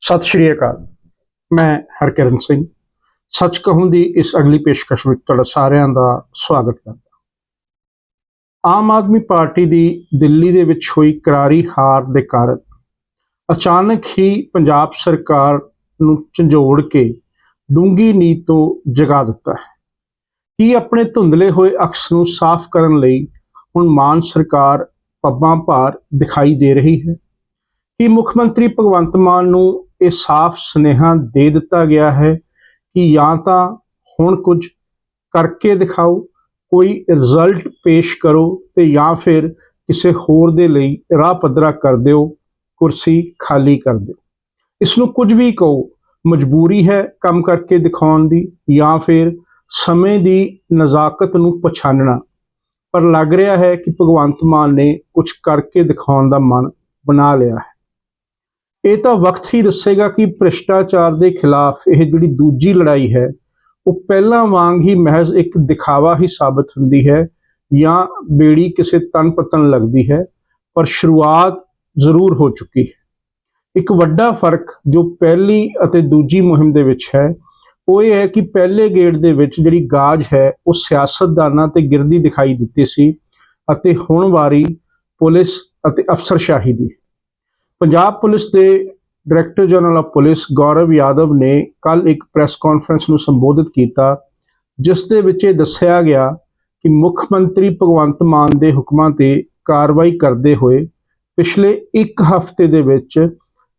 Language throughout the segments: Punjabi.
ਸਤਿ ਸ਼੍ਰੀ ਅਕਾਲ। ਮੈਂ ਹਰਕਿਰਨ ਸਿੰਘ। ਸੱਚ ਕਹੂੰ ਦੀ ਇਸ ਅਗਲੀ ਪੇਸ਼ਕਸ਼ ਵਿੱਚ ਤੁਹਾਡਾ ਸਾਰਿਆਂ ਦਾ ਸਵਾਗਤ ਕਰਦਾ ਆਮ ਆਦਮੀ ਪਾਰਟੀ ਦੀ ਦਿੱਲੀ ਦੇ ਵਿੱਚ ਹੋਈ ਕਰਾਰੀ ਹਾਰ ਦੇ ਕਾਰਨ ਅਚਾਨਕ ਹੀ ਪੰਜਾਬ ਸਰਕਾਰ ਨੂੰ ਝੰਜੋੜ ਕੇ ਡੂੰਗੀ ਨੀਤ ਤੋਂ ਜਗਾ ਦਿੱਤਾ ਹੈ। ਕੀ ਆਪਣੇ ਧੁੰਦਲੇ ਹੋਏ ਅਕਸ ਨੂੰ ਸਾਫ਼ ਕਰਨ ਲਈ ਹੁਣ ਮਾਨ ਸਰਕਾਰ ਪੱਬਾਂ ਭਾਰ ਦਿਖਾਈ ਦੇ ਰਹੀ ਹੈ? ਕਿ ਮੁੱਖ ਮੰਤਰੀ ਭਗਵੰਤ ਮਾਨ ਨੂੰ ਇਹ ਸਾਫ਼ ਸੁਨੇਹਾ ਦੇ ਦਿੱਤਾ ਗਿਆ ਹੈ ਕਿ ਜਾਂ ਤਾਂ ਹੁਣ ਕੁਝ ਕਰਕੇ ਦਿਖਾਓ, ਕੋਈ ਰਿਜ਼ਲਟ ਪੇਸ਼ ਕਰੋ ਤੇ ਜਾਂ ਫਿਰ ਕਿਸੇ ਹੋਰ ਦੇ ਲਈ ਰਾਹ ਪੱਧਰਾ ਕਰ ਦਿਓ, ਕੁਰਸੀ ਖਾਲੀ ਕਰ ਦਿਓ। ਇਸ ਨੂੰ ਕੁਝ ਵੀ ਕਹੋ, ਮਜਬੂਰੀ ਹੈ ਕੰਮ ਕਰਕੇ ਦਿਖਾਉਣ ਦੀ ਜਾਂ ਫਿਰ ਸਮੇਂ ਦੀ ਨਜ਼ਾਕਤ ਨੂੰ ਪਛਾਣਨਾ ਪਰ ਲੱਗ ਰਿਹਾ ਹੈ ਕਿ ਭਗਵੰਤ ਮਾਨ ਨੇ ਕੁਝ ਕਰਕੇ ਦਿਖਾਉਣ ਦਾ ਮਨ ਬਣਾ ਲਿਆ ਹੈ। ਇਹ ਤਾਂ ਵਕਤ ਹੀ ਦੱਸੇਗਾ ਕਿ ਭ੍ਰਿਸ਼ਟਾਚਾਰ ਦੇ ਖਿਲਾਫ ਇਹ ਜਿਹੜੀ ਦੂਜੀ ਲੜਾਈ ਹੈ, ਉਹ ਪਹਿਲਾਂ ਵਾਂਗ ਹੀ ਮਹਿਜ਼ ਇੱਕ ਦਿਖਾਵਾ ਹੀ ਸਾਬਤ ਹੁੰਦੀ ਹੈ ਜਾਂ ਬੇੜੀ ਕਿਸੇ ਤਨ ਪਤਨ ਲੱਗਦੀ ਹੈ, ਪਰ ਸ਼ੁਰੂਆਤ ਜ਼ਰੂਰ ਹੋ ਚੁੱਕੀ ਹੈ। ਇੱਕ ਵੱਡਾ ਫ਼ਰਕ ਜੋ ਪਹਿਲੀ ਅਤੇ ਦੂਜੀ ਮੁਹਿੰਮ ਦੇ ਵਿੱਚ ਹੈ, ਉਹ ਇਹ ਹੈ ਕਿ ਪਹਿਲੇ ਗੇੜ ਦੇ ਵਿੱਚ ਜਿਹੜੀ ਗਾਜ ਹੈ, ਉਹ ਸਿਆਸਤਦਾਨਾਂ ਤੇ ਗਿਰਦੀ ਦਿਖਾਈ ਦਿੱਤੀ ਸੀ ਅਤੇ ਹੁਣ ਵਾਰੀ ਪੁਲਿਸ ਅਤੇ ਅਫਸਰਸ਼ਾਹੀ ਦੀ ਪੰਜਾਬ ਪੁਲਿਸ ਦੇ director general of police Gaurav Yadav ਨੇ ਕੱਲ ਇੱਕ ਪ੍ਰੈਸ ਕਾਨਫਰੰਸ ਨੂੰ ਸੰਬੋਧਿਤ ਕੀਤਾ, ਜਿਸ ਦੇ ਵਿੱਚ ਇਹ ਦੱਸਿਆ ਗਿਆ ਕਿ ਮੁੱਖ ਮੰਤਰੀ ਭਗਵੰਤ ਮਾਨ ਦੇ ਹੁਕਮਾਂ ਤੇ ਕਾਰਵਾਈ ਕਰਦੇ ਹੋਏ ਪਿਛਲੇ ਇੱਕ ਹਫ਼ਤੇ ਦੇ ਵਿੱਚ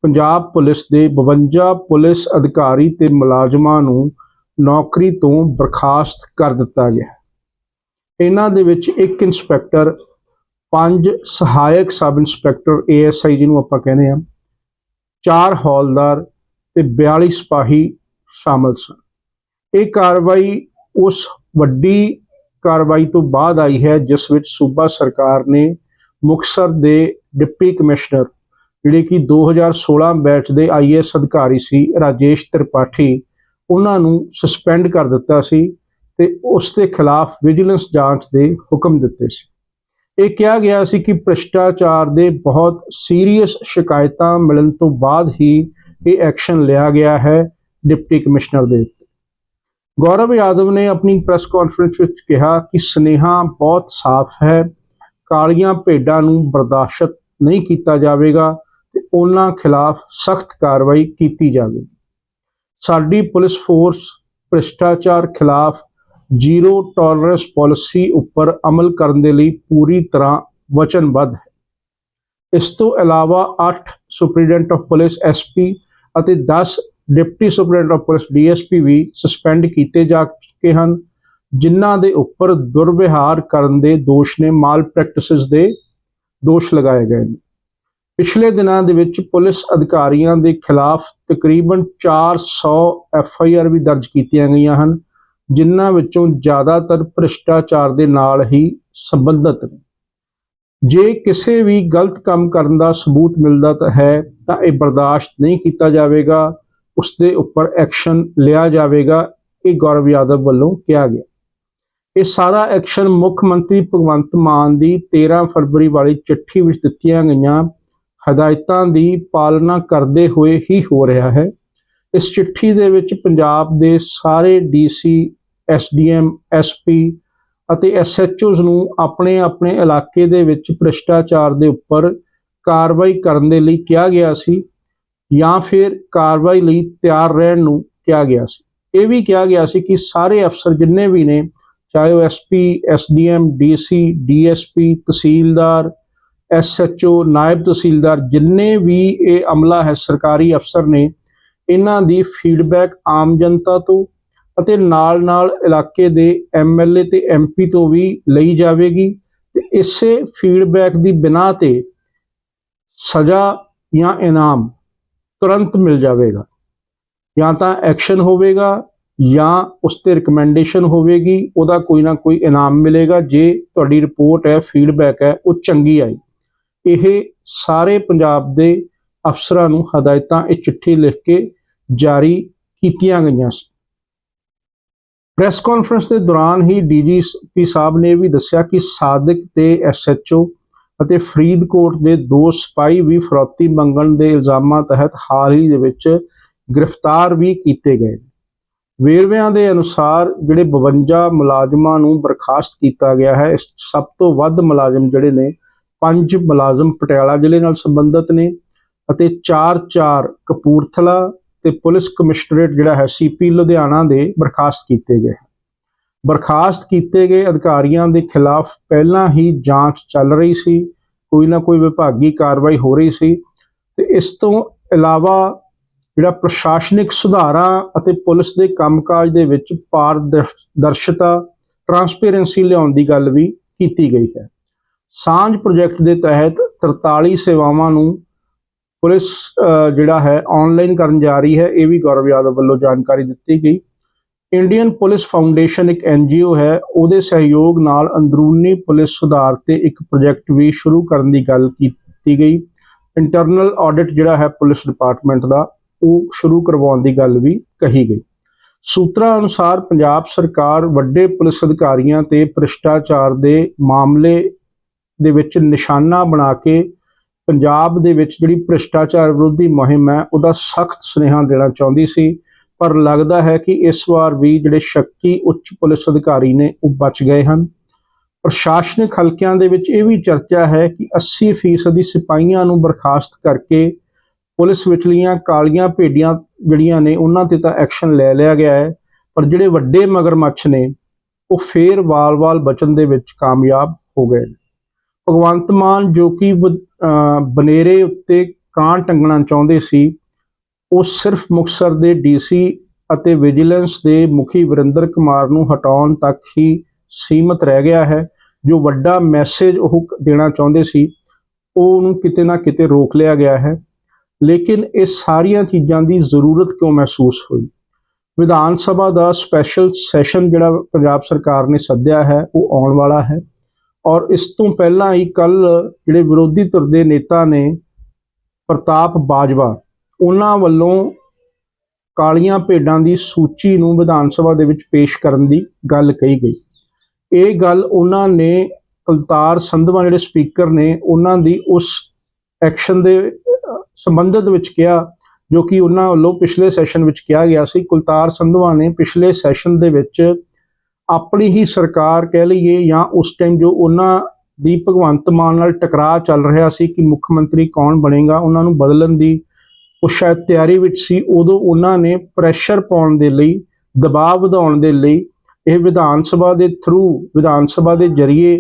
ਪੰਜਾਬ ਪੁਲਿਸ ਦੇ 52 ਪੁਲਿਸ ਅਧਿਕਾਰੀ ਤੇ ਮੁਲਾਜ਼ਮਾਂ ਨੂੰ ਨੌਕਰੀ ਤੋਂ ਬਰਖਾਸਤ ਕਰ ਦਿੱਤਾ ਗਿਆ ਇਹਨਾਂ ਦੇ ਵਿੱਚ ਇੱਕ ਇੰਸਪੈਕਟਰ ਪੰਜ ਸਹਾਇਕ ਸਬ ਇੰਸਪੈਕਟਰ ਏਐਸਆਈ ਜਿਹਨੂੰ ਆਪਾਂ ਕਹਿੰਦੇ ਆ ਚਾਰ ਹੌਲਦਾਰ ਤੇ 42 ਸਿਪਾਹੀ ਸ਼ਾਮਲ ਸਨ। ਇਹ ਕਾਰਵਾਈ ਉਸ ਵੱਡੀ ਕਾਰਵਾਈ ਤੋਂ ਬਾਅਦ ਆਈ ਹੈ, ਜਿਸ ਵਿੱਚ ਸੂਬਾ ਸਰਕਾਰ ਨੇ ਮੁਕਤਸਰ ਦੇ ਡਿਪਟੀ ਕਮਿਸ਼ਨਰ, ਜਿਹੜੇ ਕਿ 2016 ਬੈਚ ਦੇ ਆਈਐਸ ਅਧਿਕਾਰੀ ਸੀ, ਰਾਜੇਸ਼ ਤ੍ਰਿਪਾਠੀ, ਉਹਨਾਂ ਨੂੰ ਸਸਪੈਂਡ ਕਰ ਦਿੱਤਾ ਸੀ ਤੇ ਉਸ ਦੇ ਖਿਲਾਫ ਵਿਜੀਲੈਂਸ ਜਾਂਚ ਦੇ ਹੁਕਮ ਦਿੱਤੇ ਸੀ। ਇਹ ਕਿਹਾ ਗਿਆ ਸੀ ਕਿ ਭ੍ਰਿਸ਼ਟਾਚਾਰ ਦੇ ਬਹੁਤ ਸੀਰੀਅਸ ਸ਼ਿਕਾਇਤਾਂ ਮਿਲਣ ਤੋਂ ਬਾਅਦ ਹੀ ਇਹ ਐਕਸ਼ਨ ਲਿਆ ਗਿਆ ਹੈ ਡਿਪਟੀ ਕਮਿਸ਼ਨਰ ਦੇ ਉੱਤੇ। ਗੌਰਵ ਯਾਦਵ ਨੇ ਆਪਣੀ ਪ੍ਰੈਸ ਕਾਨਫਰੰਸ ਵਿੱਚ ਕਿਹਾ ਕਿ ਸਨੇਹਾ ਬਹੁਤ ਸਾਫ਼ ਹੈ, ਕਾਲੀਆਂ ਭੇਡਾਂ ਨੂੰ ਬਰਦਾਸ਼ਤ ਨਹੀਂ ਕੀਤਾ ਜਾਵੇਗਾ ਤੇ ਉਹਨਾਂ ਖਿਲਾਫ ਸਖਤ ਕਾਰਵਾਈ ਕੀਤੀ ਜਾਵੇਗੀ। ਸਾਡੀ ਪੁਲਿਸ ਫੋਰਸ ਭ੍ਰਿਸ਼ਟਾਚਾਰ ਖਿਲਾਫ ਜ਼ੀਰੋ ਟੋਲਰੈਂਸ ਪਾਲਿਸੀ ਉੱਪਰ ਅਮਲ ਕਰਨ ਦੇ ਲਈ ਪੂਰੀ ਤਰ੍ਹਾਂ ਵਚਨਬੱਧ ਹੈ। ਇਸ ਤੋਂ ਇਲਾਵਾ 8 ਸੁਪਰੀਡੈਂਟ ਆਫ ਪੁਲਿਸ ਐਸਪੀ ਅਤੇ 10 deputy superintendent of police DSP we suspend ਕੀਤੇ ਜਾ ਚੁੱਕੇ ਹਨ, ਜਿਨ੍ਹਾਂ ਦੇ ਉੱਪਰ ਦੁਰਵਿਹਾਰ ਕਰਨ ਦੇ ਦੋਸ਼ ਨੇ ਮਾਲ ਪ੍ਰੈਕਟਿਸਿਸ ਦੇ ਦੋਸ਼ ਲਗਾਏ ਗਏ ਨੇ। ਪਿਛਲੇ ਦਿਨਾਂ ਦੇ ਵਿੱਚ ਪੁਲਿਸ ਅਧਿਕਾਰੀਆਂ ਦੇ ਖਿਲਾਫ ਤਕਰੀਬਨ 400 ਐਫ ਆਈ ਆਰ ਵੀ ਦਰਜ ਕੀਤੀਆਂ ਗਈਆਂ ਹਨ ਜਿਨ੍ਹਾਂ ਵਿੱਚੋਂ ਜ਼ਿਆਦਾਤਰ ਭ੍ਰਿਸ਼ਟਾਚਾਰ ਦੇ ਨਾਲ ਹੀ ਸੰਬੰਧਿਤ ਨੇ। ਜੇ ਕਿਸੇ ਵੀ ਗਲਤ ਕੰਮ ਕਰਨ ਦਾ ਸਬੂਤ ਮਿਲਦਾ ਤਾਂ ਹੈ, ਤਾਂ ਇਹ ਬਰਦਾਸ਼ਤ ਨਹੀਂ ਕੀਤਾ ਜਾਵੇਗਾ। ਉਸ ਦੇ ਉੱਪਰ ਐਕਸ਼ਨ ਲਿਆ ਜਾਵੇਗਾ, ਇਹ ਗੌਰਵ ਯਾਦਵ ਵੱਲੋਂ ਕਿਹਾ ਗਿਆ। ਇਹ ਸਾਰਾ ਐਕਸ਼ਨ ਮੁੱਖ ਮੰਤਰੀ ਭਗਵੰਤ ਮਾਨ ਦੀ 13 ਫਰਵਰੀ ਵਾਲੀ ਚਿੱਠੀ ਵਿੱਚ ਦਿੱਤੀਆਂ ਗਈਆਂ। ਹਦਾਇਤਾਂ ਦੀ ਪਾਲਣਾ ਕਰਦੇ ਹੋਏ ਹੀ ਹੋ ਰਿਹਾ ਹੈ। ਇਸ ਚਿੱਠੀ ਦੇ ਵਿੱਚ ਪੰਜਾਬ ਦੇ ਸਾਰੇ ਡੀਸੀ ਐਸਡੀਐਮ, ਐਸਪੀ ਅਤੇ ਐਸਐਚਓਜ਼ ਨੂੰ ਆਪਣੇ ਆਪਣੇ ਇਲਾਕੇ ਦੇ ਵਿੱਚ ਭ੍ਰਿਸ਼ਟਾਚਾਰ ਦੇ ਉੱਪਰ ਕਾਰਵਾਈ ਕਰਨ ਦੇ ਲਈ ਕਿਹਾ ਗਿਆ ਸੀ ਜਾਂ ਫਿਰ ਕਾਰਵਾਈ ਲਈ ਤਿਆਰ ਰਹਿਣ ਨੂੰ ਕਿਹਾ ਗਿਆ ਸੀ। ਇਹ ਵੀ ਕਿਹਾ ਗਿਆ ਸੀ ਕਿ ਸਾਰੇ ਅਫਸਰ ਜਿੰਨੇ ਵੀ ਨੇ, ਚਾਹੇ ਉਹ ਐਸਪੀ, ਐਸਡੀਐਮ, ਡੀਸੀ, ਡੀਐਸਪੀ, ਤਹਿਸੀਲਦਾਰ, ਐਸਐਚਓ, ਨਾਇਬ ਤਹਿਸੀਲਦਾਰ, ਜਿੰਨੇ ਵੀ ਇਹ ਅਮਲਾ ਹੈ, ਸਰਕਾਰੀ ਅਫਸਰ ਨੇ, ਇਹਨਾਂ ਦੀ ਫੀਡਬੈਕ ਆਮ ਜਨਤਾ ਤੋਂ ਅਤੇ ਨਾਲ-ਨਾਲ ਇਲਾਕੇ ਦੇ ਐਮਐਲਏ ਤੇ ਐਮਪੀ ਤੋਂ ਵੀ ਲਈ ਜਾਵੇਗੀ ਤੇ ਇਸੇ ਫੀਡਬੈਕ ਦੀ ਬਿਨਾ ਤੇ ਸਜ਼ਾ ਜਾਂ ਇਨਾਮ ਤੁਰੰਤ ਮਿਲ ਜਾਵੇਗਾ। ਜਾਂ ਤਾਂ ਐਕਸ਼ਨ ਹੋਵੇਗਾ ਜਾਂ ਉਸ ਤੇ ਰਿਕਮੈਂਡੇਸ਼ਨ ਹੋਵੇਗੀ, ਉਹਦਾ ਕੋਈ ਨਾ ਕੋਈ ਇਨਾਮ ਮਿਲੇਗਾ। ਜੇ ਤੁਹਾਡੀ ਰਿਪੋਰਟ ਹੈ ਫੀਡਬੈਕ ਹੈ, ਉਹ ਚੰਗੀ ਆਈ। ਇਹ ਸਾਰੇ ਪੰਜਾਬ ਦੇ ਅਫਸਰਾਂ ਨੂੰ ਹਦਾਇਤਾਂ, ਇਹ ਚਿੱਠੀ ਲਿਖ ਕੇ ਜਾਰੀ ਕੀਤੀਆਂ ਗਈਆਂ ਸੀ। ਪ੍ਰੈਸ ਕਾਨਫਰੰਸ ਦੇ ਦੌਰਾਨ ਹੀ ਡੀਜੀਪੀ ਸਾਹਿਬ ਨੇ ਵੀ ਦੱਸਿਆ ਕਿ ਸਾਦਿਕ ਤੇ ਐਸਐਚਓ ਅਤੇ ਫਰੀਦਕੋਟ ਦੇ ਦੋ ਸਿਪਾਹੀ ਵੀ ਫਰੌਤੀ ਮੰਗਣ ਦੇ ਇਲਜ਼ਾਮਾਂ ਤਹਿਤ ਹਾਲ ਹੀ ਦੇ ਵਿੱਚ ਗ੍ਰਿਫਤਾਰ ਵੀ ਕੀਤੇ ਗਏ ਵੇਰਵਿਆਂ ਦੇ ਅਨੁਸਾਰ ਜਿਹੜੇ 52 ਮੁਲਾਜ਼ਮਾਂ ਨੂੰ ਬਰਖਾਸਤ ਕੀਤਾ ਗਿਆ ਹੈ, ਇਸ ਸਭ ਤੋਂ ਵੱਧ ਮੁਲਾਜ਼ਮ ਜਿਹੜੇ ਨੇ, ਪੰਜ ਮੁਲਾਜ਼ਮ ਪਟਿਆਲਾ ਜ਼ਿਲ੍ਹੇ ਨਾਲ ਸੰਬੰਧਿਤ ਨੇ ਅਤੇ 4-4 ਕਪੂਰਥਲਾ ਤੇ ਪੁਲਿਸ ਕਮਿਸ਼ਨਰੇਟ ਜਿਹੜਾ ਹੈ ਸੀਪੀ ਲੁਧਿਆਣਾ ਦੇ ਬਰਖਾਸਤ ਕੀਤੇ ਗਏ ਬਰਖਾਸਤ ਕੀਤੇ ਗਏ ਅਧਿਕਾਰੀਆਂ ਦੇ ਖਿਲਾਫ ਪਹਿਲਾਂ ਹੀ ਜਾਂਚ ਚੱਲ ਰਹੀ ਸੀ, ਕੋਈ ਨਾ ਕੋਈ ਵਿਭਾਗੀ ਕਾਰਵਾਈ ਹੋ ਰਹੀ ਸੀ ਤੇ ਇਸ ਤੋਂ ਇਲਾਵਾ ਜਿਹੜਾ ਪ੍ਰਸ਼ਾਸਨਿਕ ਸੁਧਾਰਾਂ ਅਤੇ ਪੁਲਿਸ ਦੇ ਕੰਮਕਾਜ ਦੇ ਵਿੱਚ ਪਾਰਦਰਸ਼ਤਾ ਟਰਾਂਸਪੇਰੈਂਸੀ ਲਿਆਉਣ ਦੀ ਗੱਲ ਵੀ ਕੀਤੀ ਗਈ ਹੈ। ਸਾਂਝ ਪ੍ਰੋਜੈਕਟ ਦੇ ਤਹਿਤ 43 ਸੇਵਾਵਾਂ ਨੂੰ ਪੁਲਿਸ ਜਿਹੜਾ ਹੈ ਆਨਲਾਈਨ ਕਰਨ ਜਾ ਰਹੀ ਹੈ। ਇਹ ਵੀ ਗੌਰਵ ਯਾਦਵ ਵੱਲੋਂ ਜਾਣਕਾਰੀ ਦਿੱਤੀ ਗਈ। ਇੰਡੀਅਨ ਪੁਲਿਸ ਫਾਊਂਡੇਸ਼ਨ ਇੱਕ ਐਨਜੀਓ ਹੈ। ਉਹਦੇ ਸਹਿਯੋਗ ਨਾਲ ਅੰਦਰੂਨੀ ਪੁਲਿਸ ਸੁਧਾਰ ਤੇ ਇੱਕ ਪ੍ਰੋਜੈਕਟ ਵੀ ਸ਼ੁਰੂ ਕਰਨ ਦੀ ਗੱਲ ਕੀਤੀ ਗਈ। ਇੰਟਰਨਲ ਆਡਿਟ ਜਿਹੜਾ ਹੈ ਪੁਲਿਸ ਡਿਪਾਰਟਮੈਂਟ ਦਾ, ਉਹ ਸ਼ੁਰੂ ਕਰਵਾਉਣ ਦੀ ਗੱਲ ਵੀ ਕਹੀ ਗਈ। ਸੂਤਰਾਂ ਅਨੁਸਾਰ ਪੰਜਾਬ ਸਰਕਾਰ ਵੱਡੇ ਪੁਲਿਸ ਅਧਿਕਾਰੀਆਂ ਤੇ ਭ੍ਰਿਸ਼ਟਾਚਾਰ ਦੇ ਮਾਮਲੇ ਦੇ ਵਿੱਚ ਨਿਸ਼ਾਨਾ ਬਣਾ ਕੇ ਪੰਜਾਬ ਦੇ ਵਿੱਚ ਜਿਹੜੀ ਭ੍ਰਿਸ਼ਟਾਚਾਰ ਵਿਰੋਧੀ ਮੁਹਿੰਮ ਹੈ, ਉਹਦਾ ਸਖਤ ਸੁਨੇਹਾ ਦੇਣਾ ਚਾਹੁੰਦੀ ਸੀ, ਪਰ ਲੱਗਦਾ ਹੈ ਕਿ ਇਸ ਵਾਰ ਵੀ ਜਿਹੜੇ ਸ਼ੱਕੀ ਉੱਚ ਪੁਲਿਸ ਅਧਿਕਾਰੀ ਨੇ, ਉਹ ਬਚ ਗਏ ਹਨ। ਪ੍ਰਸ਼ਾਸਨਿਕ ਹਲਕਿਆਂ ਦੇ ਵਿੱਚ ਇਹ ਵੀ ਚਰਚਾ ਹੈ ਕਿ 80% ਦੀ ਸਿਪਾਹੀਆਂ ਨੂੰ ਬਰਖਾਸਤ ਕਰਕੇ ਪੁਲਿਸ ਵਿਚਲੀਆਂ ਕਾਲੀਆਂ ਭੇਡੀਆਂ ਜਿਹੜੀਆਂ ਨੇ, ਉਹਨਾਂ ਤੇ ਤਾਂ ਐਕਸ਼ਨ ਲੈ ਲਿਆ ਗਿਆ ਹੈ, ਪਰ ਜਿਹੜੇ ਵੱਡੇ ਮਗਰਮੱਛ ਨੇ, ਉਹ ਫੇਰ ਵਾਲ-ਵਾਲ ਬਚਣ ਦੇ ਵਿੱਚ ਕਾਮਯਾਬ ਹੋ ਗਏ ਨੇ। ਭਗਵੰਤ ਮਾਨ ਜੋ ਕਿ ਵ- ਬਨੇਰੇ ਉੱਤੇ ਕਾਂ ਟੰਗਣਾ ਚਾਹੁੰਦੇ ਸੀ, ਉਹ ਸਿਰਫ ਮੁਕਤਸਰ ਦੇ ਡੀਸੀ ਅਤੇ ਵਿਜੀਲੈਂਸ ਦੇ ਮੁਖੀ ਵਰਿੰਦਰ ਕੁਮਾਰ ਨੂੰ ਹਟਾਉਣ ਤੱਕ ਹੀ ਸੀਮਤ ਰਹਿ ਗਿਆ ਹੈ। ਜੋ ਵੱਡਾ ਮੈਸੇਜ ਉਹ ਦੇਣਾ ਚਾਹੁੰਦੇ ਸੀ, ਉਹ ਉਹਨੂੰ ਕਿਤੇ ਨਾ ਕਿਤੇ ਰੋਕ ਲਿਆ ਗਿਆ ਹੈ। ਲੇਕਿਨ ਇਹ ਸਾਰੀਆਂ ਚੀਜ਼ਾਂ ਦੀ ਜ਼ਰੂਰਤ ਕਿਉਂ ਮਹਿਸੂਸ ਹੋਈ? ਵਿਧਾਨ ਸਭਾ ਦਾ ਸਪੈਸ਼ਲ ਸੈਸ਼ਨ ਜਿਹੜਾ ਪੰਜਾਬ ਸਰਕਾਰ ਨੇ ਸੱਦਿਆ ਹੈ, ਉਹ ਆਉਣ ਵਾਲਾ ਹੈ। ਔਰ ਇਸ ਤੋਂ ਪਹਿਲਾਂ ਹੀ ਕੱਲ ਜਿਹੜੇ ਵਿਰੋਧੀ ਧਿਰ ਦੇ ਨੇਤਾ ਨੇ ਪ੍ਰਤਾਪ ਬਾਜਵਾ ਉਹਨਾਂ ਵੱਲੋਂ ਕਾਲੀਆਂ ਭੇਡਾਂ ਦੀ ਸੂਚੀ ਨੂੰ ਵਿਧਾਨ ਸਭਾ ਦੇ ਵਿੱਚ ਪੇਸ਼ ਕਰਨ ਦੀ ਗੱਲ ਕਹੀ ਗਈ। ਇਹ ਗੱਲ ਉਹਨਾਂ ਨੇ ਕੁਲਤਾਰ ਸੰਧਵਾ ਜਿਹੜੇ ਸਪੀਕਰ ਨੇ ਉਹਨਾਂ ਦੀ ਉਸ ਐਕਸ਼ਨ ਦੇ ਅਹ, ਸੰਬੰਧਿਤ ਵਿੱਚ ਕਿਹਾ ਜੋ ਕਿ ਉਹਨਾਂ ਵੱਲੋਂ ਪਿਛਲੇ ਸੈਸ਼ਨ ਵਿੱਚ ਕਿਹਾ ਗਿਆ ਸੀ। ਕੁਲਤਾਰ ਸੰਧਵਾ ਨੇ ਪਿਛਲੇ ਸੈਸ਼ਨ ਦੇ ਵਿੱਚ ਆਪਣੀ ਹੀ ਸਰਕਾਰ ਕਹਿ ਲਈਏ ਜਾਂ ਉਸ ਟਾਈਮ ਜੋ ਉਹਨਾਂ ਦੀ ਭਗਵੰਤ ਮਾਨ ਨਾਲ ਟਕਰਾਅ ਚੱਲ ਰਿਹਾ ਸੀ ਕਿ ਮੁੱਖ ਮੰਤਰੀ ਕੌਣ ਬਣੇਗਾ, ਉਹਨਾਂ ਨੂੰ ਬਦਲਣ ਦੀ ਉਹ ਸ਼ਾਇਦ ਤਿਆਰੀ ਵਿੱਚ ਸੀ, ਉਦੋਂ ਉਹਨਾਂ ਨੇ ਪ੍ਰੈਸ਼ਰ ਪਾਉਣ ਦੇ ਲਈ, ਦਬਾਅ ਵਧਾਉਣ ਦੇ ਲਈ ਇਹ ਵਿਧਾਨ ਸਭਾ ਦੇ ਥਰੂ ਵਿਧਾਨ ਸਭਾ ਦੇ ਜ਼ਰੀਏ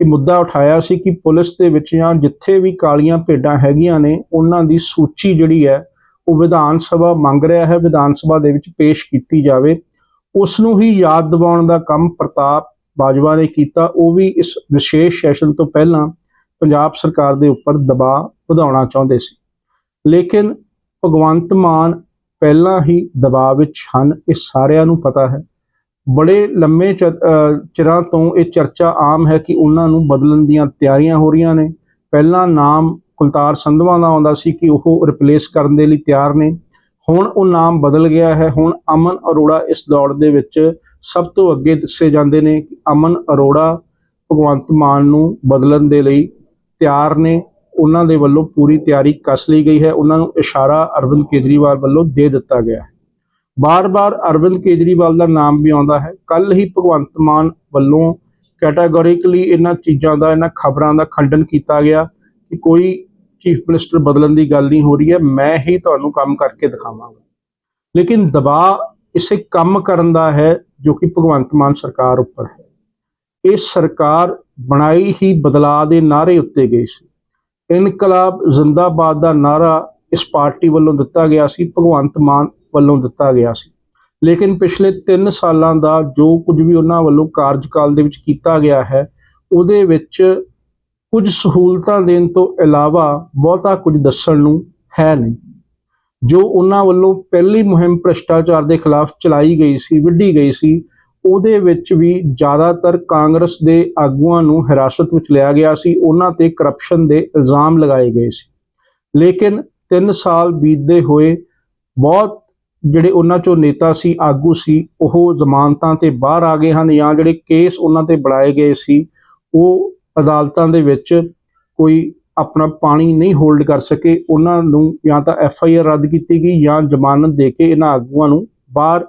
ਇਹ ਮੁੱਦਾ ਉਠਾਇਆ ਸੀ ਕਿ ਪੁਲਿਸ ਦੇ ਵਿੱਚ ਜਾਂ ਜਿੱਥੇ ਵੀ ਕਾਲੀਆਂ ਭੇਡਾਂ ਹੈਗੀਆਂ ਨੇ, ਉਹਨਾਂ ਦੀ ਸੂਚੀ ਜਿਹੜੀ ਹੈ, ਉਹ ਵਿਧਾਨ ਸਭਾ ਮੰਗ ਰਿਹਾ ਹੈ, ਵਿਧਾਨ ਸਭਾ ਦੇ ਵਿੱਚ ਪੇਸ਼ ਕੀਤੀ ਜਾਵੇ। ਉਸ ਨੂੰ ਹੀ ਯਾਦ ਦਿਵਾਉਣ ਦਾ ਕੰਮ ਪ੍ਰਤਾਪ ਬਾਜਵਾ ਨੇ ਕੀਤਾ। ਉਹ ਵੀ ਇਸ ਵਿਸ਼ੇਸ਼ ਸੈਸ਼ਨ ਤੋਂ ਪਹਿਲਾਂ ਪੰਜਾਬ ਸਰਕਾਰ ਦੇ ਉੱਪਰ ਦਬਾਅ ਵਧਾਉਣਾ ਚਾਹੁੰਦੇ ਸੀ। ਲੇਕਿਨ ਭਗਵੰਤ ਮਾਨ ਪਹਿਲਾਂ ਹੀ ਦਬਾਅ ਵਿੱਚ ਹਨ, ਇਹ ਸਾਰਿਆਂ ਨੂੰ ਪਤਾ ਹੈ। ਬੜੇ ਲੰਮੇ ਚਿਰਾਂ ਤੋਂ ਇਹ ਚਰਚਾ ਆਮ ਹੈ ਕਿ ਉਹਨਾਂ ਨੂੰ ਬਦਲਣ ਦੀਆਂ ਤਿਆਰੀਆਂ ਹੋ ਰਹੀਆਂ ਨੇ। ਪਹਿਲਾਂ ਨਾਮ ਕੁਲਤਾਰ ਸੰਧਵਾ ਦਾ ਆਉਂਦਾ ਸੀ ਕਿ ਉਹ ਰਿਪਲੇਸ ਕਰਨ ਦੇ ਲਈ ਤਿਆਰ ਨੇ। ਹੁਣ ਉਹ ਨਾਮ ਬਦਲ ਗਿਆ ਹੈ। ਹੁਣ ਅਮਨ ਅਰੋੜਾ ਇਸ ਦੌੜ ਦੇ ਵਿੱਚ ਸਭ ਤੋਂ ਅੱਗੇ ਦੱਸੇ ਜਾਂਦੇ ਨੇ ਕਿ ਅਮਨ ਅਰੋੜਾ ਭਗਵੰਤ ਮਾਨ ਨੂੰ ਬਦਲਣ ਦੇ ਲਈ ਤਿਆਰ ਨੇ। ਉਹਨਾਂ ਦੇ ਵੱਲੋਂ ਪੂਰੀ ਤਿਆਰੀ ਕਸ ਲਈ ਗਈ ਹੈ। ਉਹਨਾਂ ਨੂੰ ਇਸ਼ਾਰਾ ਅਰਵਿੰਦ ਕੇਜਰੀਵਾਲ ਵੱਲੋਂ ਦੇ ਦਿੱਤਾ ਗਿਆ ਹੈ। ਬਾਰ-ਬਾਰ ਅਰਵਿੰਦ ਕੇਜਰੀਵਾਲ ਦਾ ਨਾਮ ਵੀ ਆਉਂਦਾ ਹੈ। ਕੱਲ ਹੀ ਭਗਵੰਤ ਮਾਨ ਵੱਲੋਂ ਕੈਟਾਗੋਰੀਕਲੀ ਇਹਨਾਂ ਚੀਜ਼ਾਂ ਦਾ, ਇਹਨਾਂ ਖਬਰਾਂ ਦਾ ਖੰਡਨ ਕੀਤਾ ਗਿਆ ਕਿ ਕੋਈ ਚੀਫ ਮਿਨਿਸਟਰ ਬਦਲਣ ਦੀ ਗੱਲ ਨਹੀਂ ਹੋ ਰਹੀ ਹੈ, ਮੈਂ ਹੀ ਤੁਹਾਨੂੰ ਕੰਮ ਕਰਕੇ ਦਿਖਾਵਾਂਗਾ। ਲੇਕਿਨ ਦਬਾਅ ਇਸੇ ਕੰਮ ਕਰਨ ਦਾ ਹੈ ਜੋ ਕਿ ਭਗਵੰਤ ਮਾਨ ਸਰਕਾਰ ਉੱਪਰ ਹੈ। ਇਹ ਸਰਕਾਰ ਬਣਾਈ ਹੀ ਬਦਲਾਅ ਦੇ ਨਾਅਰੇ ਉੱਤੇ ਗਈ ਸੀ। ਇਨਕਲਾਬ ਜ਼ਿੰਦਾਬਾਦ ਦਾ ਨਾਰਾ ਇਸ ਪਾਰਟੀ ਵੱਲੋਂ ਦਿੱਤਾ ਗਿਆ ਸੀ, ਭਗਵੰਤ ਮਾਨ ਵੱਲੋਂ ਦਿੱਤਾ ਗਿਆ ਸੀ। ਲੇਕਿਨ ਪਿਛਲੇ 3 ਸਾਲਾਂ ਦਾ ਜੋ ਕੁਝ ਵੀ ਉਹਨਾਂ ਵੱਲੋਂ ਕਾਰਜਕਾਲ ਦੇ ਵਿੱਚ ਕੀਤਾ ਗਿਆ ਹੈ, ਉਹਦੇ ਵਿੱਚ ਕੁਝ ਸਹੂਲਤਾਂ ਦੇਣ ਤੋਂ ਇਲਾਵਾ ਬਹੁਤਾ ਕੁਝ ਦੱਸਣ ਨੂੰ ਹੈ ਨਹੀਂ। ਜੋ ਉਹਨਾਂ ਵੱਲੋਂ ਪਹਿਲੀ ਮੁਹਿੰਮ ਭ੍ਰਿਸ਼ਟਾਚਾਰ ਦੇ ਖਿਲਾਫ ਚਲਾਈ ਗਈ ਸੀ, ਵਿੱਢੀ ਗਈ ਸੀ, ਉਹਦੇ ਵਿੱਚ ਵੀ ਜ਼ਿਆਦਾਤਰ ਕਾਂਗਰਸ ਦੇ ਆਗੂਆਂ ਨੂੰ ਹਿਰਾਸਤ ਵਿੱਚ ਲਿਆ ਗਿਆ ਸੀ, ਉਹਨਾਂ ਤੇ ਕਰਪਸ਼ਨ ਦੇ ਇਲਜ਼ਾਮ ਲਗਾਏ ਗਏ ਸੀ। ਲੇਕਿਨ 3 ਸਾਲ ਬੀਤਦੇ ਹੋਏ ਬਹੁਤ ਜਿਹੜੇ ਉਹਨਾਂ ਚੋਂ ਨੇਤਾ ਸੀ, ਆਗੂ ਸੀ, ਉਹ ਜ਼ਮਾਨਤਾਂ ਤੇ ਬਾਹਰ ਆ ਗਏ ਹਨ ਜਾਂ ਜਿਹੜੇ ਕੇਸ ਉਹਨਾਂ ਤੇ ਬਣਾਏ ਗਏ ਸੀ, ਉਹ ਅਦਾਲਤਾਂ ਦੇ ਵਿੱਚ ਕੋਈ ਆਪਣਾ ਪਾਣੀ ਨਹੀਂ ਹੋਲਡ ਕਰ ਸਕੇ, ਉਹਨਾਂ ਨੂੰ ਜਾਂ ਤਾਂ ਐਫ ਆਈ ਆਰ ਰੱਦ ਕੀਤੀ ਗਈ ਜਾਂ ਜ਼ਮਾਨਤ ਦੇ ਕੇ ਇਹਨਾਂ ਆਗੂਆਂ ਨੂੰ ਬਾਹਰ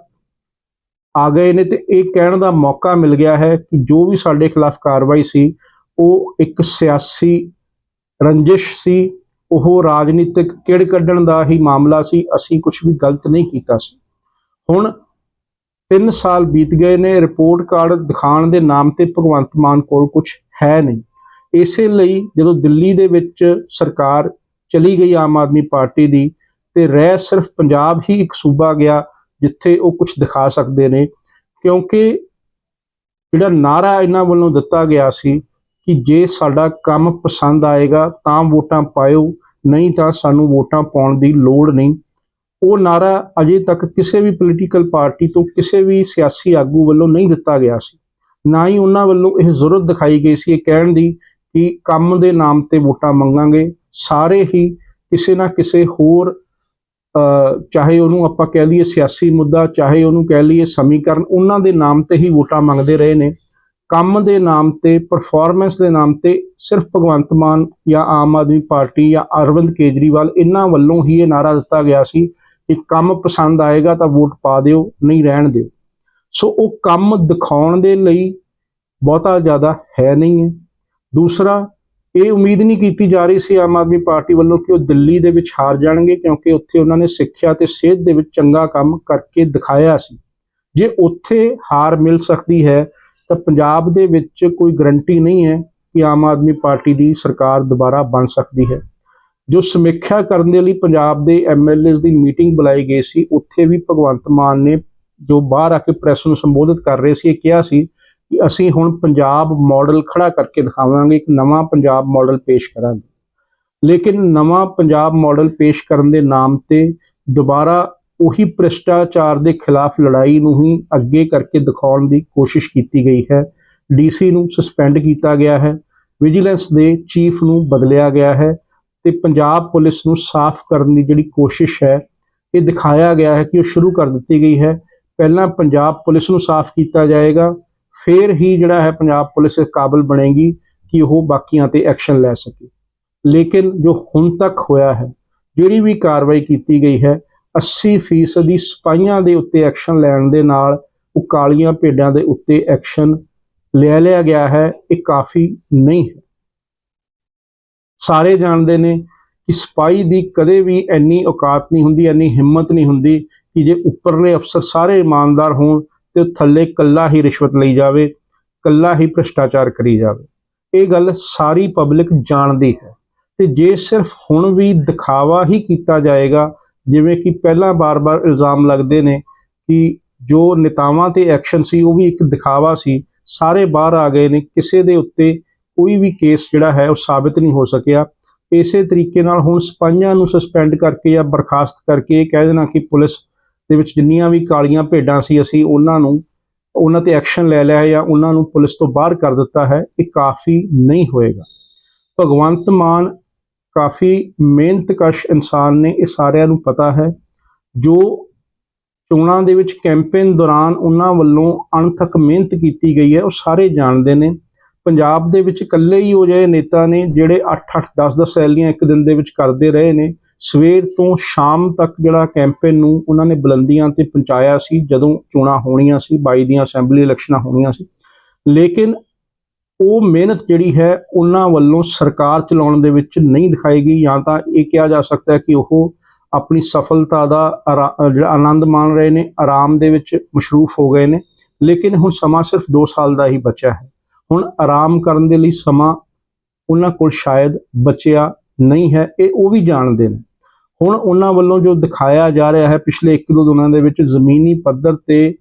ਆ ਗਏ ਨੇ ਤੇ ਇਹ ਕਹਿਣ ਦਾ ਮੌਕਾ ਮਿਲ ਗਿਆ ਹੈ ਕਿ ਜੋ ਵੀ ਸਾਡੇ ਖਿਲਾਫ ਕਾਰਵਾਈ ਸੀ, ਉਹ ਇੱਕ ਸਿਆਸੀ ਰੰਜਿਸ਼ ਸੀ, ਉਹ ਰਾਜਨੀਤਿਕ ਕਿੜ ਕੱਢਣ ਦਾ ਹੀ ਮਾਮਲਾ ਸੀ, ਅਸੀਂ ਕੁਝ ਵੀ ਗਲਤ ਨਹੀਂ ਕੀਤਾ ਸੀ। ਹੁਣ 3 ਸਾਲ ਬੀਤ ਗਏ ਨੇ, ਰਿਪੋਰਟ ਕਾਰਡ ਦਿਖਾਉਣ ਦੇ ਨਾਮ ਤੇ ਭਗਵੰਤ ਮਾਨ ਕੋਲ ਕੁਝ ਹੈ ਨਹੀਂ। ਇਸੇ ਲਈ ਜਦੋਂ ਦਿੱਲੀ ਦੇ ਵਿੱਚ ਸਰਕਾਰ ਚਲੀ ਗਈ ਆਮ ਆਦਮੀ ਪਾਰਟੀ ਦੀ, ਤੇ ਰਹਿ ਸਿਰਫ ਪੰਜਾਬ ਹੀ ਇੱਕ ਸੂਬਾ ਗਿਆ ਜਿੱਥੇ ਉਹ ਕੁਝ ਦਿਖਾ ਸਕਦੇ ਨੇ, ਕਿਉਂਕਿ ਜਿਹੜਾ ਨਾਰਾ ਇਹਨਾਂ ਵੱਲੋਂ ਦਿੱਤਾ ਗਿਆ ਸੀ ਕਿ ਜੇ ਸਾਡਾ ਕੰਮ ਪਸੰਦ ਆਏਗਾ ਤਾਂ ਵੋਟਾਂ ਪਾਇਓ, ਨਹੀਂ ਤਾਂ ਸਾਨੂੰ ਵੋਟਾਂ ਪਾਉਣ ਦੀ ਲੋੜ ਨਹੀਂ। ਉਹ ਨਾਰਾ ਅਜੇ ਤੱਕ ਕਿਸੇ ਵੀ ਪੋਲੀਟੀਕਲ ਪਾਰਟੀ ਤੋਂ ਕਿਸੇ ਵੀ ਸਿਆਸੀ ਆਗੂ ਵੱਲੋਂ ਨਹੀਂ ਦਿੱਤਾ ਗਿਆ ਸੀ। ਨਾ ਹੀ ਉਹਨਾਂ ਵੱਲੋਂ ਇਹ ਜ਼ਰੂਰਤ ਦਿਖਾਈ ਗਈ ਸੀ ਇਹ ਕਹਿਣ ਦੀ ਕਿ ਕੰਮ ਦੇ ਨਾਮ ਤੇ ਵੋਟਾਂ ਮੰਗਾਂਗੇ, ਸਾਰੇ ਹੀ ਕਿਸੇ ਨਾ ਕਿਸੇ ਹੋਰ ਚਾਹੇ ਉਹਨੂੰ ਆਪਾਂ ਕਹਿ ਲਈਏ ਸਿਆਸੀ ਮੁੱਦਾ, ਚਾਹੇ ਉਹਨੂੰ ਕਹਿ ਲਈਏ ਸਮੀਕਰਨ, ਉਹਨਾਂ ਦੇ ਨਾਮ ਤੇ ਹੀ ਵੋਟਾਂ ਮੰਗਦੇ ਰਹੇ ਨੇ। ਕੰਮ ਦੇ ਨਾਮ ਤੇ ਪਰਫਾਰਮੈਂਸ ਦੇ ਨਾਮ ਤੇ ਸਿਰਫ ਭਗਵੰਤ ਮਾਨ ਜਾਂ ਆਮ ਆਦਮੀ ਪਾਰਟੀ ਜਾਂ ਅਰਵਿੰਦ ਕੇਜਰੀਵਾਲ ਇਹਨਾਂ ਵੱਲੋਂ ਹੀ ਇਹ ਨਾਰਾ ਦਿੱਤਾ ਗਿਆ ਸੀ ਕਿ ਕੰਮ ਪਸੰਦ ਆਏਗਾ ਤਾਂ ਵੋਟ ਪਾ ਦਿਓ, ਨਹੀਂ ਰਹਿਣ ਦਿਓ। ਸੋ ਉਹ ਕੰਮ ਦਿਖਾਉਣ ਦੇ ਲਈ ਬਹੁਤਾ ਜ਼ਿਆਦਾ ਹੈ ਨਹੀਂ ਹੈ। ਦੂਸਰਾ, ਇਹ ਉਮੀਦ ਨਹੀਂ ਕੀਤੀ ਜਾ ਰਹੀ ਸੀ ਆਮ ਆਦਮੀ ਪਾਰਟੀ ਵੱਲੋਂ ਕਿ ਉਹ ਦਿੱਲੀ ਦੇ ਵਿੱਚ ਹਾਰ ਜਾਣਗੇ ਕਿਉਂਕਿ ਉੱਥੇ ਉਹਨਾਂ ਨੇ ਸਿੱਖਿਆ ਤੇ ਸਿਹਤ ਦੇ ਵਿੱਚ ਚੰਗਾ ਕੰਮ ਕਰਕੇ ਦਿਖਾਇਆ ਸੀ। ਜੇ ਉੱਥੇ ਹਾਰ ਮਿਲ ਸਕਦੀ ਹੈ, ਤਾਂ ਪੰਜਾਬ ਦੇ ਵਿੱਚ ਕੋਈ ਗਰੰਟੀ ਨਹੀਂ ਹੈ ਕਿ ਆਮ ਆਦਮੀ ਪਾਰਟੀ ਦੀ ਸਰਕਾਰ ਦੁਬਾਰਾ ਬਣ ਸਕਦੀ ਹੈ। ਜੋ ਸਮੀਖਿਆ ਕਰਨ ਦੇ ਲਈ ਪੰਜਾਬ ਦੇ ਐਮਐਲਏਸ ਦੀ ਮੀਟਿੰਗ ਬੁਲਾਈ ਗਈ ਸੀ, ਉੱਥੇ ਵੀ ਭਗਵੰਤ ਮਾਨ ਨੇ ਜੋ ਬਾਹਰ ਆ ਕੇ ਪ੍ਰੈਸ ਨੂੰ ਸੰਬੋਧਿਤ ਕਰ ਰਹੇ ਸੀ, ਇਹ ਕਿਹਾ ਸੀ ਕਿ ਅਸੀਂ ਹੁਣ ਪੰਜਾਬ ਮਾਡਲ ਖੜਾ ਕਰਕੇ ਦਿਖਾਵਾਂਗੇ, ਇੱਕ ਨਵਾਂ ਪੰਜਾਬ ਮਾਡਲ ਪੇਸ਼ ਕਰਾਂਗੇ। ਲੇਕਿਨ ਨਵਾਂ ਪੰਜਾਬ ਮਾਡਲ ਪੇਸ਼ ਕਰਨ ਦੇ ਨਾਮ ਤੇ ਦੁਬਾਰਾ ਉਹੀ ਭ੍ਰਿਸ਼ਟਾਚਾਰ ਦੇ ਖਿਲਾਫ ਲੜਾਈ ਨੂੰ ਹੀ ਅੱਗੇ ਕਰਕੇ ਦਿਖਾਉਣ ਦੀ ਕੋਸ਼ਿਸ਼ ਕੀਤੀ ਗਈ ਹੈ। ਡੀਸੀ ਨੂੰ ਸਸਪੈਂਡ ਕੀਤਾ ਗਿਆ ਹੈ। ਵਿਜੀਲੈਂਸ ਦੇ ਚੀਫ ਨੂੰ ਬਦਲਿਆ ਗਿਆ ਹੈ ਤੇ ਪੰਜਾਬ ਪੁਲਿਸ ਨੂੰ ਸਾਫ਼ ਕਰਨ ਦੀ ਜਿਹੜੀ ਕੋਸ਼ਿਸ਼ ਹੈ, ਇਹ ਦਿਖਾਇਆ ਗਿਆ ਹੈ ਕਿ ਉਹ ਸ਼ੁਰੂ ਕਰ ਦਿੱਤੀ ਗਈ ਹੈ। ਪਹਿਲਾਂ ਪੰਜਾਬ ਪੁਲਿਸ ਨੂੰ ਸਾਫ਼ ਕੀਤਾ ਜਾਏਗਾ, ਫਿਰ ਹੀ ਜਿਹੜਾ ਹੈ ਪੰਜਾਬ ਪੁਲਿਸ ਕਾਬਲ ਬਣੇਗੀ ਕਿ ਉਹ ਬਾਕੀਆਂ ਤੇ ਐਕਸ਼ਨ ਲੈ ਸਕੇ। ਲੇਕਿਨ ਜੋ ਹੁਣ ਤੱਕ ਹੋਇਆ ਹੈ, ਜਿਹੜੀ ਵੀ ਕਾਰਵਾਈ ਕੀਤੀ ਗਈ ਹੈ 80% ਦੀ ਸਿਪਾਹੀਆਂ ਦੇ ਉੱਤੇ ਐਕਸ਼ਨ ਲੈਣ ਦੇ ਨਾਲ ਉਹ ਕਾਲੀਆਂ ਭੇਡਾਂ ਦੇ ਉੱਤੇ ਐਕਸ਼ਨ ਲੈ ਲਿਆ ਗਿਆ ਹੈ, ਇਹ ਕਾਫੀ ਨਹੀਂ ਹੈ। ਸਾਰੇ ਜਾਣਦੇ ਨੇ ਕਿ ਸਿਪਾਹੀ ਦੀ ਕਦੇ ਵੀ ਇੰਨੀ ਔਕਾਤ ਨਹੀਂ ਹੁੰਦੀ, ਇੰਨੀ ਹਿੰਮਤ ਨਹੀਂ ਹੁੰਦੀ ਕਿ ਜੇ ਉੱਪਰਲੇ ਅਫਸਰ ਸਾਰੇ ਇਮਾਨਦਾਰ ਹੋਣ ਤੇ ਉਹ ਥੱਲੇ ਕੱਲਾ ਹੀ ਰਿਸ਼ਵਤ ਲਈ ਜਾਵੇ ਕੱਲਾ ਹੀ ਭ੍ਰਿਸ਼ਟਾਚਾਰ ਕਰੀ ਜਾਵੇ, ਇਹ ਗੱਲ ਸਾਰੀ ਪਬਲਿਕ ਜਾਣਦੀ ਹੈ। ਤੇ ਜੇ ਸਿਰਫ ਹੁਣ ਵੀ ਦਿਖਾਵਾ ਹੀ ਕੀਤਾ ਜਾਏਗਾ, ਜਿਵੇਂ ਕਿ ਪਹਿਲਾਂ ਬਾਰ-ਬਾਰ ਇਲਜ਼ਾਮ ਲੱਗਦੇ ਨੇ ਕਿ ਜੋ ਨੇਤਾਵਾਂ ਤੇ ਐਕਸ਼ਨ ਸੀ, ਉਹ ਵੀ ਇੱਕ ਦਿਖਾਵਾ ਸੀ, ਸਾਰੇ ਬਾਹਰ ਆ ਗਏ ਨੇ, ਕਿਸੇ ਦੇ ਉੱਤੇ ਕੋਈ ਵੀ ਕੇਸ ਜਿਹੜਾ ਹੈ, ਉਹ ਸਾਬਿਤ ਨਹੀਂ ਹੋ ਸਕਿਆ। ਇਸੇ ਤਰੀਕੇ ਨਾਲ ਹੁਣ ਸਿਪਾਹੀਆਂ ਨੂੰ ਸਸਪੈਂਡ ਕਰਕੇ ਜਾਂ ਬਰਖਾਸਤ ਕਰਕੇ ਇਹ ਕਹਿ ਦੇਣਾ ਕਿ ਪੁਲਿਸ ਦੇ ਵਿੱਚ ਜਿੰਨੀਆਂ ਵੀ ਕਾਲੀਆਂ ਭੇਡਾਂ ਸੀ ਅਸੀਂ ਉਹਨਾਂ ਨੂੰ, ਉਹਨਾਂ ਤੇ ਐਕਸ਼ਨ ਲੈ ਲਿਆ ਜਾਂ ਉਹਨਾਂ ਨੂੰ ਪੁਲਿਸ ਤੋਂ ਬਾਹਰ ਕਰ ਦਿੱਤਾ ਹੈ, ਇਹ ਕਾਫੀ ਨਹੀਂ ਹੋਏਗਾ। ਭਗਵੰਤ ਮਾਨ ਕਾਫੀ ਮਿਹਨਤਕਸ਼ ਇਨਸਾਨ ਨੇ, ਇਹ ਸਾਰਿਆਂ ਨੂੰ ਪਤਾ ਹੈ। ਜੋ ਚੋਣਾਂ ਦੇ ਵਿੱਚ ਕੈਂਪੇਨ ਦੌਰਾਨ ਉਹਨਾਂ ਵੱਲੋਂ ਅਣਥੱਕ ਮਿਹਨਤ ਕੀਤੀ ਗਈ ਹੈ, ਉਹ ਸਾਰੇ ਜਾਣਦੇ ਨੇ। ਪੰਜਾਬ ਦੇ ਵਿੱਚ ਇਕੱਲੇ ਹੀ ਹੋ ਜਾਏ ਨੇਤਾ ਨੇ ਜਿਹੜੇ 8-8 10-10 ਰੈਲੀਆਂ ਇੱਕ ਦਿਨ ਦੇ ਵਿੱਚ ਕਰਦੇ ਰਹੇ ਨੇ। ਸਵੇਰ ਤੋਂ ਸ਼ਾਮ ਤੱਕ ਜਿਹੜਾ ਕੈਂਪੇਨ ਨੂੰ ਉਹਨਾਂ ਨੇ ਬੁਲੰਦੀਆਂ ਤੇ ਪਹੁੰਚਾਇਆ ਸੀ, ਜਦੋਂ ਚੋਣਾਂ ਹੋਣੀਆਂ ਸੀ 22 ਦੀਆਂ ਅਸੈਂਬਲੀ ਇਲੈਕਸ਼ਨਾਂ ਹੋਣੀਆਂ ਸੀ। ਲੇਕਿਨ ਉਹ ਮਿਹਨਤ ਜਿਹੜੀ ਹੈ ਉਹਨਾਂ ਵੱਲੋਂ ਸਰਕਾਰ ਚਲਾਉਣ ਦੇ ਵਿੱਚ ਨਹੀਂ ਦਿਖਾਈ ਗਈ। ਜਾਂ ਤਾਂ ਇਹ ਕਿਹਾ ਜਾ ਸਕਦਾ ਹੈ ਕਿ ਉਹ ਆਪਣੀ ਸਫਲਤਾ ਦਾ ਆਰਾ- ਜਿਹੜਾ ਆਨੰਦ ਮਾਣ ਰਹੇ ਨੇ, ਆਰਾਮ ਦੇ ਵਿੱਚ ਮਸ਼ਰੂਫ ਹੋ ਗਏ ਨੇ। ਲੇਕਿਨ ਹੁਣ ਸਮਾਂ ਸਿਰਫ 2 ਸਾਲ ਦਾ ਹੀ ਬਚਿਆ ਹੈ। ਹੁਣ ਆਰਾਮ ਕਰਨ ਦੇ ਲਈ ਸਮਾਂ ਉਹਨਾਂ ਕੋਲ ਸ਼ਾਇਦ ਬਚਿਆ ਨਹੀਂ ਹੈ, ਇਹ ਉਹ ਵੀ ਜਾਣਦੇ ਨੇ। ਹੁਣ ਉਹਨਾਂ ਵੱਲੋਂ ਜੋ ਦਿਖਾਇਆ ਜਾ ਰਿਹਾ ਹੈ ਪਿਛਲੇ 1-2 ਦਿਨਾਂ ਦੇ ਵਿੱਚ ਜ਼ਮੀਨੀ ਪੱਧਰ ਤੇ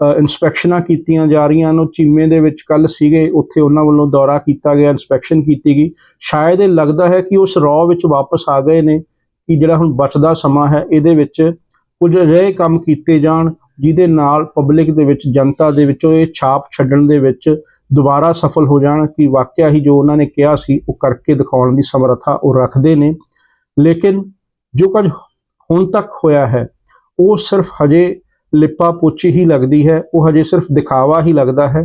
ਅ, ਇਨਸਪੈਕਸ਼ਨਾਂ ਕੀਤੀਆਂ ਜਾ ਰਹੀਆਂ ਹਨ। ਉਹ ਚੀਮੇ ਦੇ ਵਿੱਚ ਕੱਲ ਸੀਗੇ ਉੱਥੇ ਉਹਨਾਂ ਵੱਲੋਂ ਦੌਰਾ ਕੀਤਾ ਗਿਆ ਇਨਸਪੈਕਸ਼ਨ ਕੀਤੀ ਗਈ। ਸ਼ਾਇਦ ਇਹ ਲੱਗਦਾ ਹੈ ਕਿ ਉਸ ਰੌ ਵਿੱਚ ਵਾਪਸ ਆ ਗਏ ਨੇ ਕਿ ਜਿਹੜਾ ਹੁਣ ਬਚਦਾ ਸਮਾਂ ਹੈ ਇਹਦੇ ਵਿੱਚ ਕੁਝ ਅਜਿਹੇ ਕੰਮ ਕੀਤੇ ਜਾਣ ਜਿਹਦੇ ਨਾਲ ਪਬਲਿਕ ਦੇ ਵਿੱਚ ਜਨਤਾ ਦੇ ਵਿੱਚੋਂ ਇਹ ਛਾਪ ਛੱਡਣ ਦੇ ਵਿੱਚ ਦੁਬਾਰਾ ਸਫਲ ਹੋ ਜਾਣ ਕਿ ਵਾਕਿਆ ਹੀ ਜੋ ਉਹਨਾਂ ਨੇ ਕਿਹਾ ਸੀ ਉਹ ਕਰਕੇ ਦਿਖਾਉਣ ਦੀ ਸਮਰੱਥਾ ਉਹ ਰੱਖਦੇ ਨੇ। ਲੇਕਿਨ ਜੋ ਕੁਝ ਹੁਣ ਤੱਕ ਹੋਇਆ ਹੈ, ਉਹ ਸਿਰਫ ਹਜੇ ਲਿਪਾ ਪੋਚੀ ਹੀ ਲੱਗਦੀ ਹੈ, ਉਹ ਹਜੇ ਸਿਰਫ ਦਿਖਾਵਾ ਹੀ ਲੱਗਦਾ ਹੈ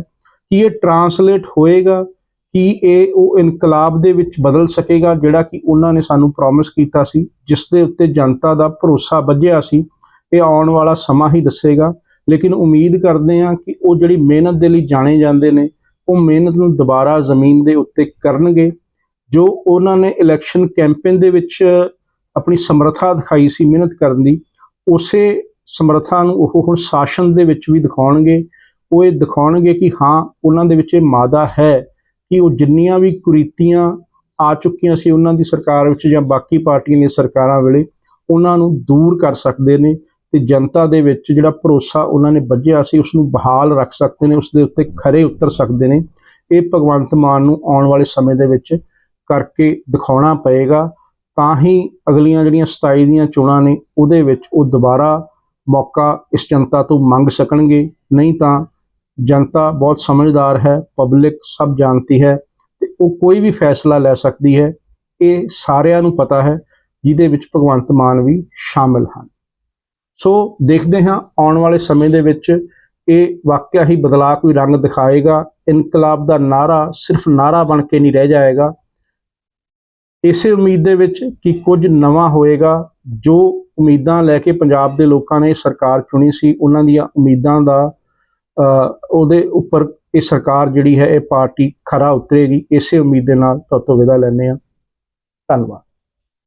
ਕਿ ਇਹ ਟਰਾਂਸਲੇਟ ਹੋਏਗਾ, ਕਿ ਇਹ ਉਹ ਇਨਕਲਾਬ ਦੇ ਵਿੱਚ ਬਦਲ ਸਕੇਗਾ ਜਿਹੜਾ ਕਿ ਉਹਨਾਂ ਨੇ ਸਾਨੂੰ ਪ੍ਰੋਮਿਸ ਕੀਤਾ ਸੀ, ਜਿਸ ਦੇ ਉੱਤੇ ਜਨਤਾ ਦਾ ਭਰੋਸਾ ਵੱਜਿਆ ਸੀ, ਇਹ ਆਉਣ ਵਾਲਾ ਸਮਾਂ ਹੀ ਦੱਸੇਗਾ। ਲੇਕਿਨ ਉਮੀਦ ਕਰਦੇ ਹਾਂ ਕਿ ਉਹ ਜਿਹੜੀ ਮਿਹਨਤ ਦੇ ਲਈ ਜਾਣੇ ਜਾਂਦੇ ਨੇ, ਉਹ ਮਿਹਨਤ ਨੂੰ ਦੁਬਾਰਾ ਜ਼ਮੀਨ ਦੇ ਉੱਤੇ ਕਰਨਗੇ, ਜੋ ਉਹਨਾਂ ਨੇ ਇਲੈਕਸ਼ਨ ਕੈਂਪੇਨ ਦੇ ਵਿੱਚ ਆਪਣੀ ਸਮਰੱਥਾ ਦਿਖਾਈ ਸੀ, ਮਿਹਨਤ ਕਰਨ ਦੀ, ਉਸੇ ਸਮਰੱਥਾ ਨੂੰ ਉਹ ਹੁਣ ਸ਼ਾਸਨ ਦੇ ਵਿੱਚ ਵੀ ਦਿਖਾਉਣਗੇ। ਉਹ ਇਹ ਦਿਖਾਉਣਗੇ ਕਿ ਹਾਂ, ਉਹਨਾਂ ਦੇ ਵਿੱਚ ਇਹ ਮਾਦਾ ਹੈ ਕਿ ਉਹ ਜਿੰਨੀਆਂ ਵੀ ਕੁਰੀਤੀਆਂ ਆ ਚੁੱਕੀਆਂ ਸੀ ਉਹਨਾਂ ਦੀ ਸਰਕਾਰ ਵਿੱਚ ਜਾਂ ਬਾਕੀ ਪਾਰਟੀਆਂ ਦੀਆਂ ਸਰਕਾਰਾਂ ਵੇਲੇ, ਉਹਨਾਂ ਨੂੰ ਦੂਰ ਕਰ ਸਕਦੇ ਨੇ ਤੇ ਜਨਤਾ ਦੇ ਵਿੱਚ ਜਿਹੜਾ ਭਰੋਸਾ ਉਹਨਾਂ ਨੇ ਵੱਜਿਆ ਸੀ ਉਸ ਨੂੰ ਬਹਾਲ ਰੱਖ ਸਕਦੇ ਨੇ ਉਸ ਦੇ ਉੱਤੇ ਖਰੇ ਉਤਰ ਸਕਦੇ ਨੇ। ਇਹ ਭਗਵੰਤ ਮਾਨ ਨੂੰ ਆਉਣ ਵਾਲੇ ਸਮੇਂ ਦੇ ਵਿੱਚ ਕਰਕੇ ਦਿਖਾਉਣਾ ਪਏਗਾ। ਤਾਂ ਹੀ ਅਗਲੀਆਂ ਜਿਹੜੀਆਂ 27 ਦੀਆਂ ਚੋਣਾਂ ਨੇ, ਉਹਦੇ ਵਿੱਚ ਉਹ ਦੁਬਾਰਾ ਮੌਕਾ ਇਸ ਜਨਤਾ ਤੋਂ ਮੰਗ ਸਕਣਗੇ। ਨਹੀਂ ਤਾਂ ਜਨਤਾ ਬਹੁਤ ਸਮਝਦਾਰ ਹੈ, ਪਬਲਿਕ ਸਭ ਜਾਣਦੀ ਹੈ ਤੇ ਉਹ ਕੋਈ ਵੀ ਫੈਸਲਾ ਲੈ ਸਕਦੀ ਹੈ। ਇਹ ਸਾਰਿਆਂ ਨੂੰ ਪਤਾ ਹੈ, ਜਿਹਦੇ ਵਿੱਚ ਭਗਵੰਤ ਮਾਨ ਵੀ ਸ਼ਾਮਿਲ ਹਨ। ਸੋ ਦੇਖਦੇ ਹਾਂ, ਆਉਣ ਵਾਲੇ ਸਮੇਂ ਦੇ ਵਿੱਚ ਇਹ ਵਾਕਿਆ ਹੀ ਬਦਲਾਅ ਕੋਈ ਰੰਗ ਦਿਖਾਏਗਾ। ਇਨਕਲਾਬ ਦਾ ਨਾਰਾ ਸਿਰਫ ਨਾਰਾ ਬਣ ਕੇ ਨਹੀਂ ਰਹਿ ਜਾਏਗਾ। ਇਸੇ ਉਮੀਦ ਦੇ ਵਿੱਚ ਕਿ ਕੁਝ ਨਵਾਂ ਹੋਏਗਾ, ਜੋ ਉਮੀਦਾਂ ਲੈ ਕੇ ਪੰਜਾਬ ਦੇ ਲੋਕਾਂ ਨੇ ਸਰਕਾਰ ਚੁਣੀ ਸੀ, ਉਹਨਾਂ ਦੀਆਂ ਉਮੀਦਾਂ ਦਾ ਉਹਦੇ ਉੱਪਰ ਇਹ ਸਰਕਾਰ ਜਿਹੜੀ ਹੈ, ਇਹ ਪਾਰਟੀ ਖਰਾ ਉਤਰੇਗੀ। ਇਸੇ ਉਮੀਦ ਦੇ ਨਾਲ ਤੁਹਾਡੇ ਤੋਂ ਵਿਦਾ ਲੈਂਦੇ ਹਾਂ। ਧੰਨਵਾਦ।